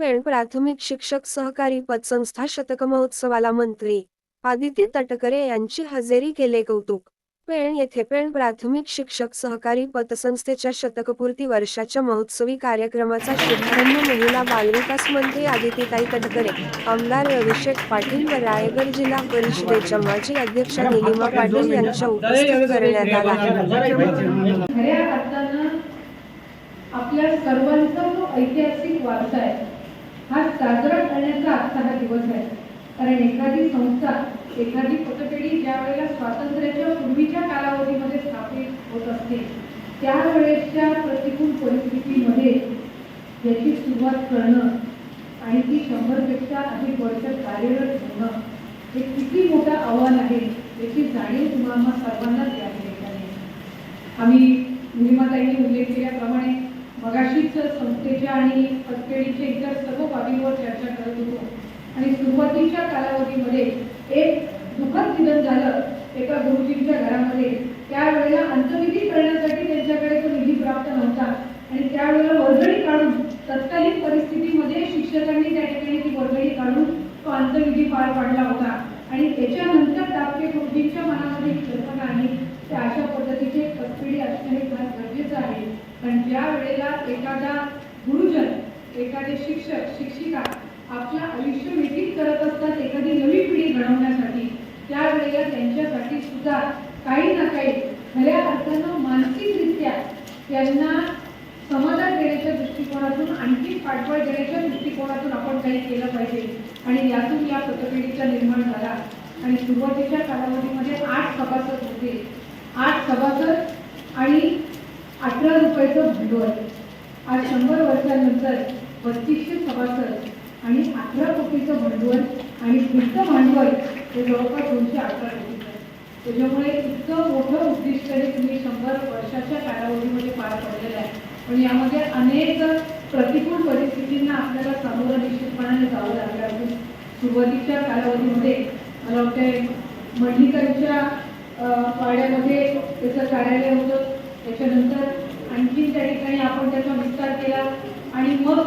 पेण प्राथमिक शिक्षक सहकारी पतसंस्था शतक महोत्सवाला मंत्री आदित्य तटकरे यांची हजेरी केले कौतुक. पेण येथे पेण प्राथमिक शिक्षक सहकारी पतसंस्थेच्या शतकपूर्ती वर्षाच्या महोत्सवी कार्यक्रमाचा शुभारंभ महिला बालविकास मंत्री आदितीताई तटकरे आमदार अभिषेक पाटील व रायगड जिल्हा परिषदेच्या माजी अध्यक्ष निलिमा पाटील यांच्या उपस्थित करण्यात आला. आपल्या सर्वांचा जो ऐतिहासिक वारसा आहे हा साजरा करण्याचा आजचा हा दिवस आहे कारण एखादी संस्था एखादी पतपेढी ज्या वेळेला स्वातंत्र्याच्या पूर्वीच्या कालावधीमध्ये स्थापित होत असते त्यावेळेसच्या प्रतिकूल परिस्थितीमध्ये याची सुरुवात करणं आणि ती शंभरपेक्षा अधिक वर्ष कार्यरत होणं हे किती मोठं आव्हान आहे याची जाणीव तुम्हाला सर्वांनाच या ठिकाणी आहे. आम्ही संस्थेच्या आणि पतपेढीच्या इतर सर्व बाबींवर चर्चा करत होतो. आणि सुरुवातीच्या कालावधीमध्ये एक दुःखद निधन झालं एका गुरुजींच्या घरामध्ये. त्यावेळेला अंतविधी करण्यासाठी त्यांच्याकडे तो निधी प्राप्त नव्हता. आणि त्यावेळेला वर्गणी काढून तत्कालीन परिस्थितीमध्ये शिक्षकांनी त्या ठिकाणी ती वर्गणी काढून तो अंतविधी पार पाडला होता. आणि त्याच्यानंतर दापके गुरुजींच्या मनामध्ये कल्पना आहे की अशा पद्धतीचे कस्पिडी असणे फार गरजेचं आहे. पण ज्या वेळेला एखादा गुरुजन एखादे शिक्षक शिक्षिका आपलं आयुष्य व्यतीत करत असतात एखादी नवी पिढी घडवण्यासाठी त्यावेळेला त्यांच्यासाठी सुद्धा काही ना काही खऱ्या अर्थानं मानसिकरित्या त्यांना समाधान देण्याच्या दृष्टिकोनातून आणखी पाठबळ देण्याच्या दृष्टिकोनातून आपण काही केलं पाहिजे. आणि यातून या पतपेढीचा निर्माण झाला. आणि सुरुवातीच्या कालावधीमध्ये आठ सभासद होते. आठ सभासद आणि अठरा रुपयाचं भांडवल आज शंभर वर्षानंतर बत्तीसशे सभासद आणि अठरा कोटीचं भांडवल आणि फिरतं भांडवल हे जवळपास दोनशे अठरा कोटीचं आहे. त्याच्यामुळे इतकं मोठं उद्दिष्ट हे तुम्ही शंभर वर्षाच्या कालावधीमध्ये पार पडलेलं आहे. पण यामध्ये अनेक प्रतिकूल परिस्थितींना आपल्याला सामोरं निश्चितपणाने जावं लागलं असून सुरुवातीच्या कालावधीमध्ये मला वाटते मंडलिकांच्या पाड्यामध्ये त्याचं कार्यालय होतं. त्याच्यानंतर आणखी त्या ठिकाणी आपण त्याचा विस्तार केला. आणि मग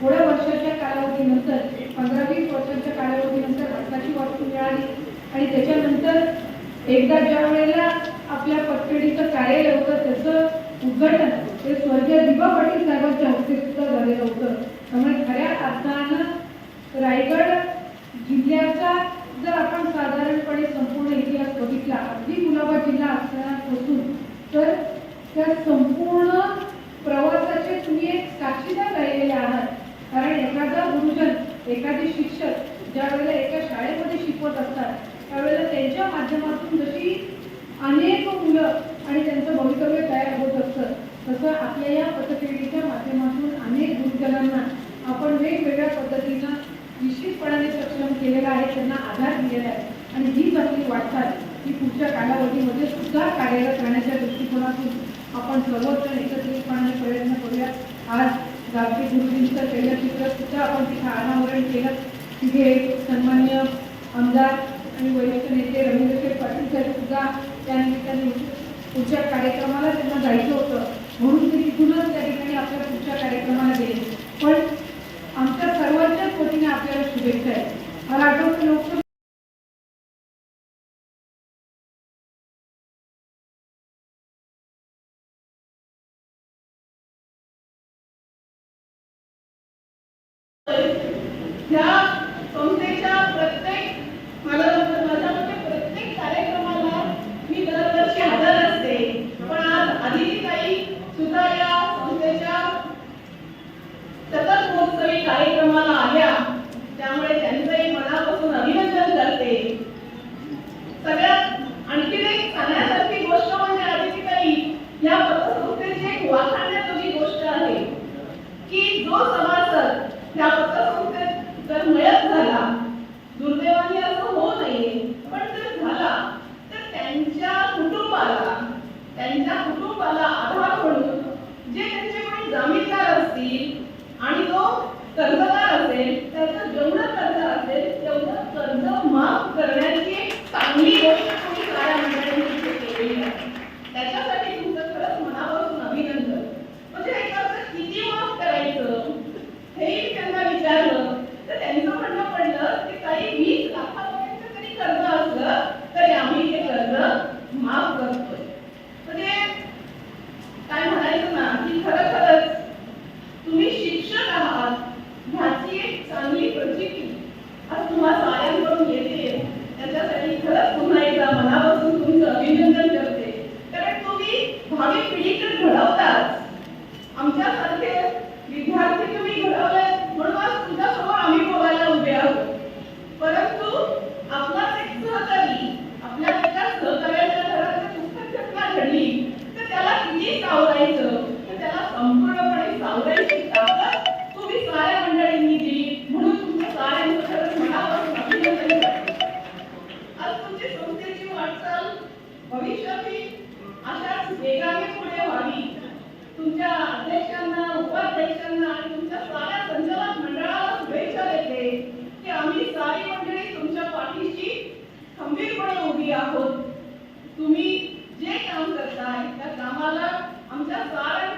थोड्या वर्षाच्या कालावधीनंतर पंधरा वीस वर्षाच्या कालावधीनंतर हक्काची वास्तू मिळाली. आणि त्याच्यानंतर एकदा ज्या वेळेला आपल्या पतपेढीचं कार्यालय होतं त्याचं उद्घाटन ते स्वर्गीय दिबा पाटील साहेबांच्या हस्ते सुद्धा झालेलं होतं. त्यामुळे खऱ्या अर्थानं रायगड जिल्ह्याचा जर आपण साधारणपणे संपूर्ण इतिहास बघितला अगदी गुलाबा जिल्हा असण्यापासून तर त्या संपूर्ण प्रवासाचे तुम्ही एक साक्षीदार राहिलेले आहात कारण एखादा गुरुजन एखादे शिक्षक ज्या वेळेला एका शाळेमध्ये शिकवत असतात त्यावेळेला त्यांच्या माध्यमातून जशी अनेक मुलं आणि त्यांचं भवितव्य तयार होत असतं तसं आपल्या या पतपेढीच्या माध्यमातून अनेक गुरुजनांना आपण वेगवेगळ्या पद्धतीनं निश्चितपणाने सक्षम केलेला आहे त्यांना आधार दिलेला आहे. आणि हीच आपली वाटचाल ही पुढच्या कालावधीमध्ये सुद्धा कार्यरत राहण्याच्या दृष्टिकोनातून आपण सर्वजण एकत्रितपणाने प्रयत्न करूया आज गावठी गुरुजींचं तैलचित्र सुद्धा आपण तिथे अनावरण केलं. तिथे सन्मान्य आमदार आणि वरिष्ठ नेते रवींद्र पाटील साहेब सुद्धा त्या निमित्ताने पुढच्या कार्यक्रमाला त्यांना जायचं होतं. म्हणून ते तिथूनच त्या ठिकाणी आपल्या पुढच्या कार्यक्रमाला गेले. पण आमच्या सर्वांच्याच वतीने आपल्याला शुभेच्छा आहेत. मला आठवतं लोक त्या संस्थेच्या प्रत्येक मला आहोत. तुम्ही जे काम करताय त्या कामाला आमच्या साऱ्या